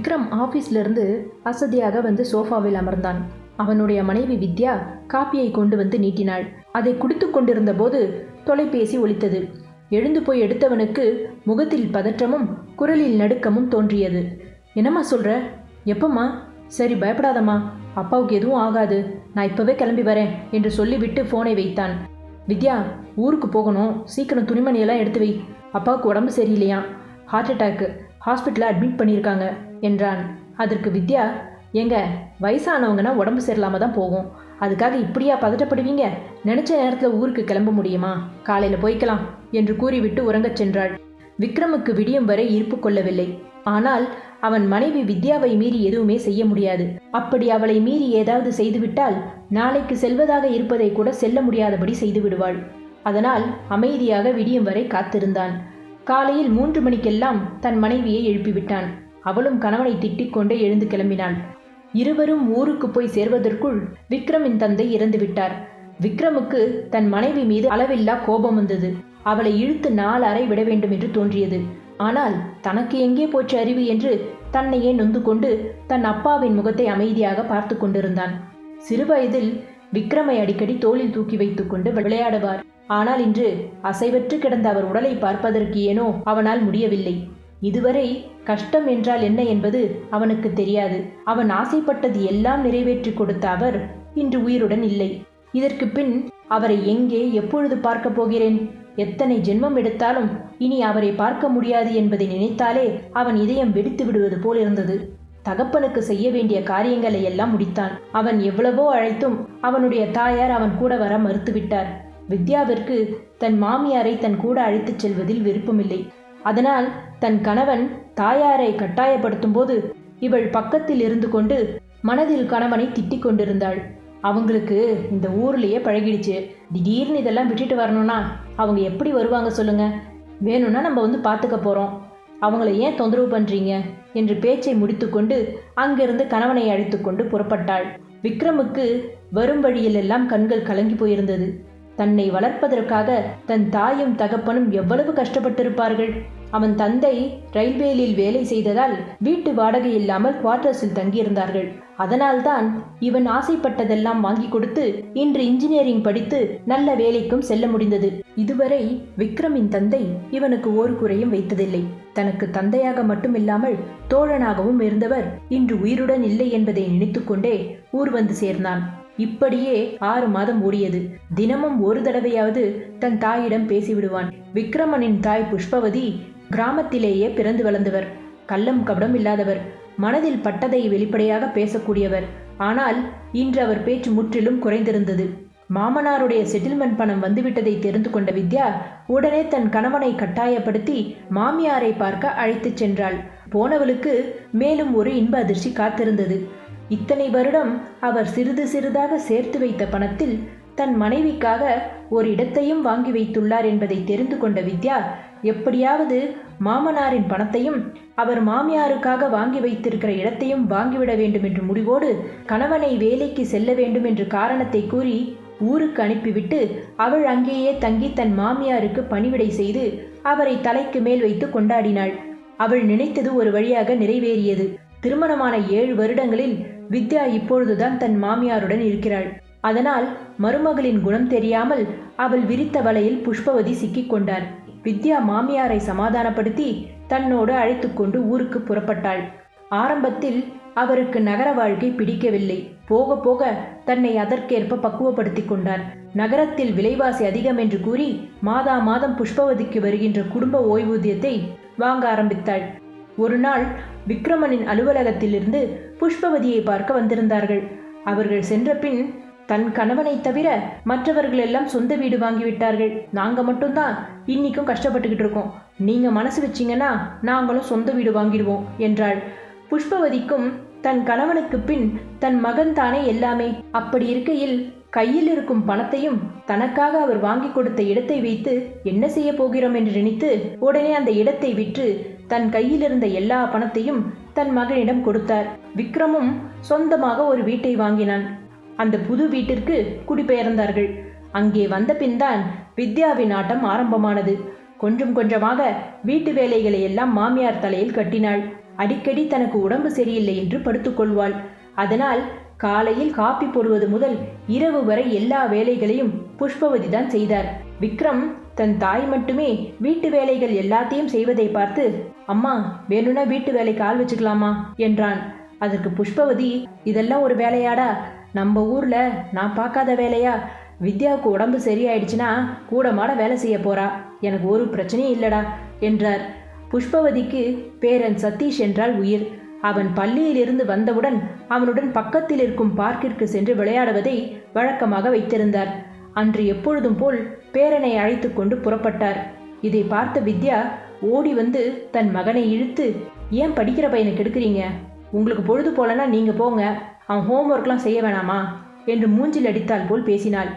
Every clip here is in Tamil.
விக்ரம் ஆஃபீஸ்லேருந்து அசதியாக வந்து சோஃபாவில் அமர்ந்தான். அவனுடைய மனைவி வித்யா காப்பியை கொண்டு வந்து நீட்டினாள். அதை குடித்து கொண்டிருந்த போது தொலைபேசி ஒலித்தது. எழுந்து போய் எடுத்தவனுக்கு முகத்தில் பதற்றமும் குரலில் நடுக்கமும் தோன்றியது. என்னம்மா சொல்கிற எப்பம்மா? சரி பயப்படாதம்மா. அப்பாவுக்கு எதுவும் ஆகாது. நான் இப்போவே கிளம்பி வரேன் என்று சொல்லிவிட்டு ஃபோனை வைத்தான். வித்யா ஊருக்கு போகணும். சீக்கிரம் துணிமணியெல்லாம் எடுத்து வை. அப்பாவுக்கு உடம்பு சரியில்லையா ஹார்ட் அட்டாக்கு. ஹாஸ்பிட்டலில் அட்மிட் பண்ணியிருக்காங்க. என்றான். அதற்கு வித்யா எங்க வயசானவங்கன்னா உடம்பு சரியில்லாம தான் போகும். அதுக்காக இப்படியா பதட்டப்படுவீங்க? நினைச்ச நேரத்தில் ஊருக்கு கிளம்ப முடியுமா? காலையில் போய்க்கலாம் என்று கூறிவிட்டு உறங்கச் சென்றாள். விக்ரமுக்கு விடியும் வரை இருப்பு கொள்ளவில்லை. ஆனால் அவன் மனைவி வித்யாவை மீறி எதுவுமே செய்ய முடியாது. அப்படி அவளை மீறி ஏதாவது செய்துவிட்டால் நாளைக்கு செல்வதாக இருப்பதை கூட செல்ல முடியாதபடி செய்து விடுவாள். அதனால் அமைதியாக விடியும் வரை காத்திருந்தான். காலையில் மூன்று மணிக்கெல்லாம் தன் மனைவியை எழுப்பிவிட்டான். அவளும் கணவனை திட்டிக் கொண்டே எழுந்து கிளம்பினாள். இருவரும் ஊருக்கு போய் சேர்வதற்குள் விக்ரமின் தந்தை இறந்து விட்டார். விக்ரமுக்கு தன் மனைவி மீது அளவில்லா கோபம் வந்தது. அவளை இழுத்து நாலு அறை விட வேண்டும் என்று தோன்றியது. ஆனால் தனக்கு எங்கே போச்சு அறிவு என்று தன்னையே நொந்து கொண்டு தன் அப்பாவின் முகத்தை அமைதியாக பார்த்து கொண்டிருந்தான். சிறுவயதில் விக்ரமை அடிக்கடி தோளில் தூக்கி வைத்துக்கொண்டு விளையாடுவார். ஆனால் இன்று அசைவற்று கிடந்த அவர் உடலை பார்ப்பதற்கு ஏனோ அவனால் முடியவில்லை. இதுவரை கஷ்டம் என்றால் என்ன என்பது அவனுக்கு தெரியாது. அவன் ஆசைப்பட்டது எல்லாம் நிறைவேற்றி கொடுத்த அவர் இன்று உயிருடன் இல்லை. இதற்கு பின் அவரை எங்கே எப்பொழுது பார்க்கப் போகிறேன்? எத்தனை ஜென்மம் எடுத்தாலும் இனி அவரை பார்க்க முடியாது என்பதை நினைத்தாலே அவன் இதயம் வெடித்து விடுவது போல் இருந்தது. தகப்பனுக்கு செய்ய வேண்டிய காரியங்களை எல்லாம் முடித்தான். அவன் எவ்வளவோ அழைத்தும் அவனுடைய தாயார் அவன் கூட வர மறுத்துவிட்டார் வித்யாவிற்கு தன் மாமியாரை தன் கூட அழைத்துச் செல்வதில் விருப்பமில்லை. அதனால் தன் கணவன் தாயாரை கட்டாயப்படுத்தும் போது இவள் பக்கத்தில் இருந்து கொண்டு மனதில் கணவனை திட்டிக் கொண்டிருந்தாள். அவங்களுக்கு இந்த ஊர்லயே பழகிடுச்சு. திடீர்னு இதெல்லாம் விட்டுட்டு வரணும்னா அவங்க எப்படி வருவாங்க சொல்லுங்க? வேணும்னா நம்ம வந்து பார்த்துக்க போறோம். அவங்கள ஏன் தொந்தரவு பண்றீங்க? என்று பேச்சை முடித்துக்கொண்டு அங்கிருந்து கணவனை அழைத்துக்கொண்டு புறப்பட்டாள். விக்ரமுக்கு வரும் வழியிலெல்லாம் கண்கள் கலங்கி போயிருந்தது. தன்னை வளர்ப்பதற்காக தன் தாயும் தகப்பனும் எவ்வளவு கஷ்டப்பட்டிருப்பார்கள்? அவன் தந்தை ரயில்வேலில் வேலை செய்ததால் வீட்டு வாடகை இல்லாமல் குவார்டர்ஸில் தங்கியிருந்தார்கள். அதனால்தான் இவன் ஆசைப்பட்டதெல்லாம் வாங்கி கொடுத்து இன்று இன்ஜினியரிங் படித்து நல்ல வேலைக்கும் செல்ல முடிந்தது. இதுவரை விக்ரமின் தந்தை இவனுக்கு ஒரு குறையும் வைத்ததில்லை. தனக்கு தந்தையாக மட்டுமில்லாமல் தோழனாகவும் இருந்தவர் இன்று உயிருடன் இல்லை என்பதை நினைத்துக்கொண்டே ஊர் வந்து சேர்ந்தான். இப்படியே ஆறு மாதம் ஓடியது. தினமும் ஒரு தடவையாவது தன் தாயிடம் பேசிவிடுவான். விக்ரமனின் தாய் புஷ்பவதி கிராமத்திலேயே பிறந்து வளர்ந்தவர். கள்ளம் கபடம் இல்லாதவர். மனதில் பட்டதை வெளிப்படையாக பேசக்கூடியவர். ஆனால் இன்று அவர் பேச்சு முற்றிலும் குறைந்திருந்தது. மாமனாருடைய செட்டில்மெண்ட் பணம் வந்துவிட்டதை தெரிந்து கொண்ட வித்யா உடனே தன் கணவனை கட்டாயப்படுத்தி மாமியாரை பார்க்க அழைத்துச் சென்றாள். போனவளுக்கு மேலும் ஒரு இன்ப அதிர்ச்சி காத்திருந்தது. இத்தனை வருடம் அவர் சிறிது சிறிதாக சேர்த்து வைத்த பணத்தில் தன் மனைவிக்காக ஒரு இடத்தையும் வாங்கி வைத்துள்ளார் என்பதை தெரிந்து கொண்ட வித்யா எப்படியாவது மாமனாரின் பணத்தையும் அவர் மாமியாருக்காக வாங்கி வைத்திருக்கிற இடத்தையும் வாங்கிவிட வேண்டும் என்று முடிவோடு கணவனை வேலைக்கு செல்ல வேண்டும் என்று காரணத்தை கூறி ஊருக்கு அனுப்பிவிட்டு அவள் அங்கேயே தங்கி தன் மாமியாருக்கு பணிவிடை செய்து அவரை தலைக்கு மேல் வைத்து கொண்டாடினாள். அவள் நினைத்தது ஒரு வழியாக நிறைவேறியது. திருமணமான ஏழு வருடங்களில் வித்யா இப்பொழுதுதான் தன் மாமியாருடன் இருக்கிறாள். அதனால் மருமகளின் குணம் தெரியாமல் அவள் விரித்த வலையில் புஷ்பவதி சிக்கிக் கொண்டார். வித்யா மாமியாரை சமாதானப்படுத்தி தன்னோடு அழைத்துக்கொண்டு ஊருக்கு புறப்பட்டாள். ஆரம்பத்தில் அவருக்கு நகர வாழ்க்கை பிடிக்கவில்லை. போக போக தன்னை அதற்கேற்ப பக்குவப்படுத்தி கொண்டார் நகரத்தில் விலைவாசி அதிகம் என்று கூறி மாதா மாதம் புஷ்பவதிக்கு வருகின்ற குடும்ப ஓய்வூதியத்தை வாங்க ஆரம்பித்தாள். ஒரு நாள் விக்ரமனின் அலுவலகத்திலிருந்து புஷ்பவதியை பார்க்க வந்திருந்தார்கள். அவர்கள் சென்ற பின் தன் கணவனை தவிர மற்றவர்கள் எல்லாம் சொந்த வீடு வாங்கிவிட்டார்கள். நாங்க மட்டும்தான் இன்னைக்கும் கஷ்டப்பட்டுக்கிட்டு இருக்கோம். நீங்க மனசு வச்சீங்கன்னா நாங்களும் சொந்த வீடு வாங்கிடுவோம் என்றாள். புஷ்பவதிக்கும் தன் கணவனுக்கு பின் தன் மகன் தானே எல்லாமே. அப்படி இருக்கையில் கையில் இருக்கும் பணத்தையும் தனக்காக அவர் வாங்கி கொடுத்த இடத்தை வைத்து என்ன செய்ய போகிறோம் என்று நினைத்து உடனே அந்த இடத்தை விற்று தன் கையில் இருந்த எல்லா பணத்தையும் தன் மகனிடம் கொடுத்தார். விக்ரமும் சொந்தமாக ஒரு வீட்டை வாங்கினான். அந்த புது வீட்டிற்கு குடிபெயர்ந்தார்கள். அங்கே வந்த பின்தான் வித்யாவின் ஆட்டம் ஆரம்பமானது. கொஞ்சம் கொஞ்சமாக வீட்டு வேலைகளை எல்லாம் மாமியார் தலையில் கட்டினாள். அடிக்கடி தனக்கு உடம்பு சரியில்லை என்று படுத்துக்கொள்வாள் அதனால் காலையில் காப்பி போடுவது முதல் இரவு வரை எல்லா வேலைகளையும் புஷ்பவதி தான் செய்தார். விக்ரம் தன் தாய் மட்டுமே வீட்டு வேலைகள் எல்லாத்தையும் செய்வதை பார்த்து அம்மா வேணும்னா வீட்டு வேலைக்கு ஆள் வச்சுக்கலாமா? என்றான். அதற்கு புஷ்பவதி இதெல்லாம் ஒரு வேலையாடா நம்ம ஊரில் நான் பார்க்காத வேலையா? வித்யாவுக்கு உடம்பு சரியாயிடுச்சுன்னா கூட மாட வேலை செய்ய போறா. எனக்கு ஒரு பிரச்சனையும் இல்லடா என்றார். புஷ்பவதிக்கு பேரன் சதீஷ் என்றால் உயிர். அவன் பள்ளியிலிருந்து வந்தவுடன் அவனுடன் பக்கத்தில் இருக்கும் பார்க்கிற்கு சென்று விளையாடுவதை வழக்கமாக வைத்திருந்தார். அன்று எப்பொழுதும் போல் பேரனை அழைத்து கொண்டு புறப்பட்டார். இதை பார்த்த வித்யா ஓடி வந்து தன் மகனை இழுத்து ஏன் படிக்கிற பையனை கெடுக்குறீங்க? உங்களுக்கு பொழுது போலன்னா நீங்க போங்க. அவன் ஹோம்ஒர்க்லாம் செய்ய வேணாமா? என்று மூஞ்சில் அடித்தால் போல் பேசினாள்.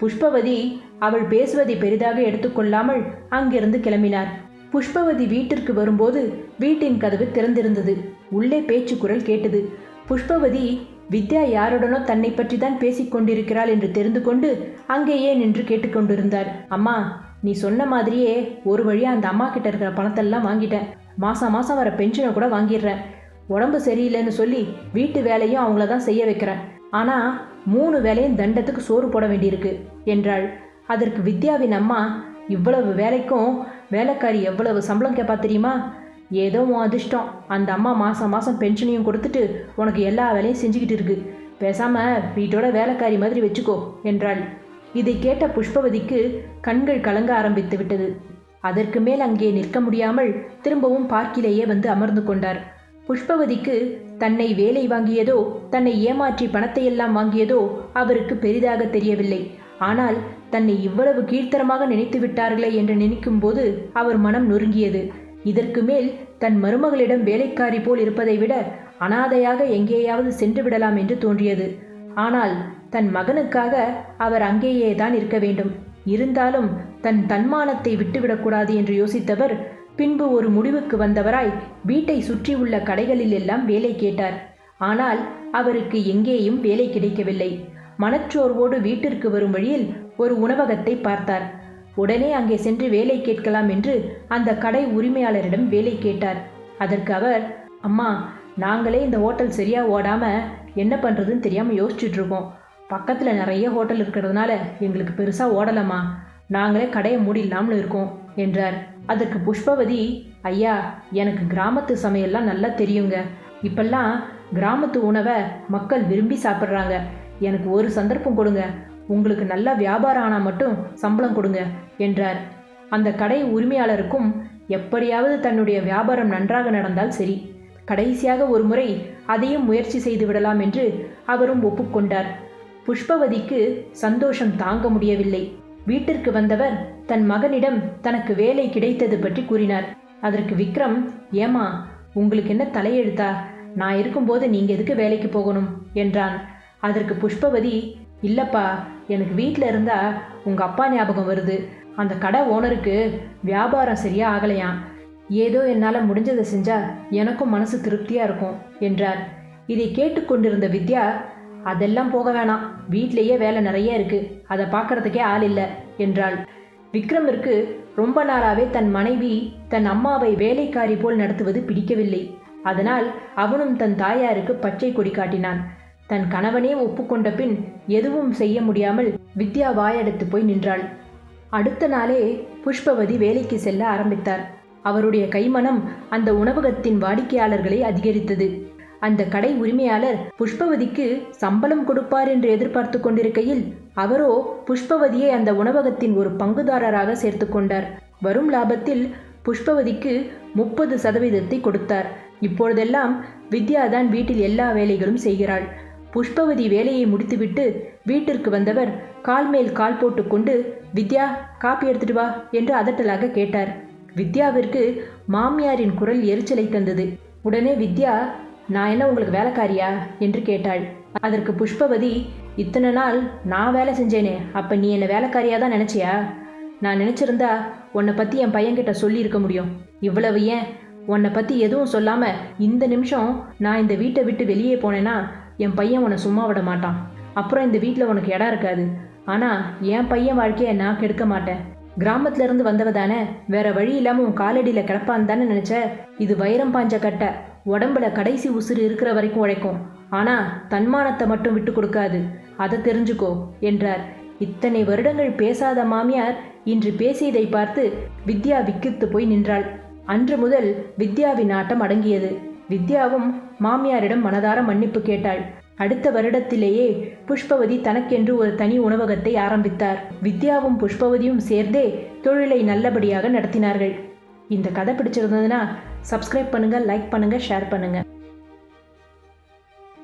புஷ்பவதி அவள் பேசுவதை பெரிதாக எடுத்துக்கொள்ளாமல் அங்கிருந்து கிளம்பினார். புஷ்பவதி வீட்டிற்கு வரும்போது வீட்டின் கதவு திறந்திருந்தது. உள்ளே பேச்சு குரல் கேட்டது. புஷ்பவதி வித்யா யாருடனோ தன்னை பற்றி தான் பேசிக்கொண்டிருக்கிறாள் என்று தெரிந்து கொண்டு அங்கேயே நின்று கேட்டுக்கொண்டிருந்தார் அம்மா நீ சொன்ன மாதிரியே ஒரு வழியா அந்த அம்மா கிட்ட இருக்கிற பணத்தெல்லாம் வாங்கிட்டேன். மாசம் மாசம் வர பென்ஷனை கூட வாங்கிடுறேன். உடம்பு சரியில்லைன்னு சொல்லி வீட்டு வேலையும் அவங்கள தான் செய்ய வைக்கிறேன். ஆனால் மூணு வேலையும் தண்டத்துக்கு சோறு போட வேண்டியிருக்கு என்றாள். அதற்கு வித்யாவின் அம்மா இவ்வளவு வேலைக்கும் வேலைக்காரி எவ்வளவு சம்பளம் கேட்பா தெரியுமா? ஏதோ உன் அதிர்ஷ்டம். அந்த அம்மா மாதம் மாதம் பென்ஷனையும் கொடுத்துட்டு உனக்கு எல்லா வேலையும் செஞ்சுக்கிட்டு இருக்கு. பேசாமல் வீட்டோட வேலைக்காரி மாதிரி வச்சுக்கோ என்றாள். இதை கேட்ட புஷ்பவதிக்கு கண்கள் கலங்க ஆரம்பித்து விட்டது. அதற்கு மேல் அங்கே நிற்க முடியாமல் திரும்பவும் பார்க்கிலேயே வந்து அமர்ந்து கொண்டார். புஷ்பவதிக்கு தன்னை வேலை வாங்கியதோ தன்னை ஏமாற்றி பணத்தையெல்லாம் வாங்கியதோ அவருக்கு பெரிதாக தெரியவில்லை. ஆனால் தன்னை இவ்வளவு கீழ்த்தரமாக நினைத்து விட்டார்களே என்று நினைக்கும்போது அவர் மனம் நொறுங்கியது. இதற்கு மேல் தன் மருமகளிடம் வேலைக்காரி போல் இருப்பதை விட அனாதையாக எங்கேயாவது சென்று விடலாம் என்று தோன்றியது. ஆனால் தன் மகனுக்காக அவர் அங்கேயே தான் இருக்க வேண்டும். இருந்தாலும் தன் தன்மானத்தை விட்டுவிடக்கூடாது என்று யோசித்தவர் பின்பு ஒரு முடிவுக்கு வந்தவராய் வீட்டை சுற்றியுள்ள கடைகளில் எல்லாம் வேலை கேட்டார். ஆனால் அவருக்கு எங்கேயும் வேலை கிடைக்கவில்லை. மனச்சோர்வோடு வீட்டிற்கு வரும் வழியில் ஒரு உணவகத்தை பார்த்தார். உடனே அங்கே சென்று வேலை கேட்கலாம் என்று அந்த கடை உரிமையாளரிடம் வேலை கேட்டார். அதற்கு அவர் அம்மா நாங்களே இந்த ஹோட்டல் சரியா ஓடாம என்ன பண்ணுறதுன்னு தெரியாமல் யோசிச்சுட்டு இருக்கோம் பக்கத்தில் நிறைய ஹோட்டல் இருக்கிறதுனால எங்களுக்கு பெருசாக ஓடலாமா நாங்களே கடையை மூடிடலாம்னு இருக்கோம் என்றார். அதற்கு புஷ்பவதி ஐயா எனக்கு கிராமத்து சமையல்லாம் நல்லா தெரியுங்க. இப்பெல்லாம் கிராமத்து உணவை மக்கள் விரும்பி சாப்பிட்றாங்க. எனக்கு ஒரு சந்தர்ப்பம் கொடுங்க. உங்களுக்கு நல்லா வியாபாரம் ஆனால் மட்டும் சம்பளம் கொடுங்க என்றார். அந்த கடை உரிமையாளருக்கும் எப்படியாவது தன்னுடைய வியாபாரம் நன்றாக நடந்தால் சரி. கடைசியாக ஒரு முறை அதையும் முயற்சி செய்து விடலாம் என்று அவரும் ஒப்புக்கொண்டார். புஷ்பவதிக்கு சந்தோஷம் தாங்க முடியவில்லை. வீட்டிற்கு வந்தவர் தன் மகனிடம் தனக்கு வேலை கிடைத்தது பற்றி கூறினார். அதற்கு விக்ரம் ஏமா உங்களுக்கு என்ன தலையெழுத்தா? நான் இருக்கும்போது நீங்க எதுக்கு வேலைக்கு போகணும்? என்றான். அதற்கு புஷ்பவதி இல்லப்பா எனக்கு வீட்டில் இருந்தா உங்க அப்பா ஞாபகம் வருது. அந்த கடை ஓனருக்கு வியாபாரம் சரியா ஆகலையாம். ஏதோ என்னால் முடிஞ்சதை செஞ்சா எனக்கும் மனசு திருப்தியாக இருக்கும் என்றார். இதை கேட்டுக்கொண்டிருந்த வித்யா அதெல்லாம் போக வேணாம். வீட்லேயே வேலை நிறைய இருக்கு. அதை பார்க்கறதுக்கே ஆள் இல்லை என்றாள். விக்ரமிற்கு ரொம்ப நாளாவே தன் மனைவி தன் அம்மாவை வேலைக்காரி போல் நடத்துவது பிடிக்கவில்லை. அதனால் அவனும் தன் தாயாருக்கு பச்சை கொடி காட்டினான். தன் கணவனே ஒப்புக்கொண்ட பின் எதுவும் செய்ய முடியாமல் வித்யா வாயெடுத்து போய் நின்றாள். அடுத்த நாளே புஷ்பவதி வேலைக்கு செல்ல ஆரம்பித்தார். அவருடைய கைமணம் அந்த உணவகத்தின் வாடிக்கையாளர்களை அதிகரித்தது. அந்த கடை உரிமையாளர் புஷ்பவதிக்கு சம்பளம் கொடுப்பார் என்று எதிர்பார்த்து கொண்டிருக்கையில் அவரோ புஷ்பவதியை அந்த உணவகத்தின் ஒரு பங்குதாரராக சேர்த்து கொண்டார். வரும் லாபத்தில் புஷ்பவதிக்கு முப்பது சதவீதத்தை கொடுத்தார். இப்பொழுதெல்லாம் வித்யா தான் வீட்டில் எல்லா வேலைகளும் செய்கிறாள். புஷ்பவதி வேலையை முடித்துவிட்டு வீட்டிற்கு வந்தவர் கால் மேல் கால் போட்டுக்கொண்டு வித்யா காப்பி எடுத்துட்டு வா என்று அதட்டலாக கேட்டார். வித்யாவிற்கு மாமியாரின் குரல் எரிச்சலை தந்தது. உடனே வித்யா நான் என்ன உங்களுக்கு வேலைக்காரியா? என்று கேட்டாள். அதற்கு புஷ்பவதி இத்தனை நாள் நான் வேலை செஞ்சேனே அப்போ நீ என்னை வேலைக்காரியாக தான் நினச்சியா? நான் நினச்சிருந்தா உன்னை பற்றி என் பையன்கிட்ட சொல்லியிருக்க முடியும். இவ்வளவு ஏன்? உன்னை பற்றி எதுவும் சொல்லாமல் இந்த நிமிஷம் நான் இந்த வீட்டை விட்டு வெளியே போனேன்னா என் பையன் உன்னை சும்மா விட மாட்டான். அப்புறம் இந்த வீட்டில் உனக்கு இடம் இருக்காது. ஆனால் என் பையன் வாழ்க்கையை நான் கெடுக்க மாட்டேன். கிராமத்துல இருந்து வந்தவ தானே வேற வழி இல்லாமல் உன் காலடியில் கிடப்பான்னு தானே நினச்ச? இது வைரம் பாஞ்ச கட்டை. உடம்புல கடைசி உசுறு இருக்கிற வரைக்கும் உழைக்கும். ஆனால் தன்மானத்தை மட்டும் விட்டு கொடுக்காது. அதை தெரிஞ்சுக்கோ என்றார். இத்தனை வருடங்கள் பேசாத மாமியார் இன்று பேசியதை பார்த்து வித்யா விக்கித்து போய் நின்றாள். அன்று முதல் வித்யாவின் ஆட்டம் அடங்கியது. வித்யாவும் மாமியாரிடம் மனதார மன்னிப்பு கேட்டாள். அடுத்த வருடத்திலேயே புஷ்பவதி தனக்கென்று ஒரு தனி உணவகத்தை ஆரம்பித்தார். வித்யாவும் புஷ்பவதியும் சேர்ந்தே தொழிலை நல்லபடியாக நடத்தினார்கள். இந்த கதை பிடிச்சிருந்ததுன்னா சப்ஸ்கிரைப் பண்ணுங்கள் லைக் பண்ணுங்கள் ஷேர் பண்ணுங்கள்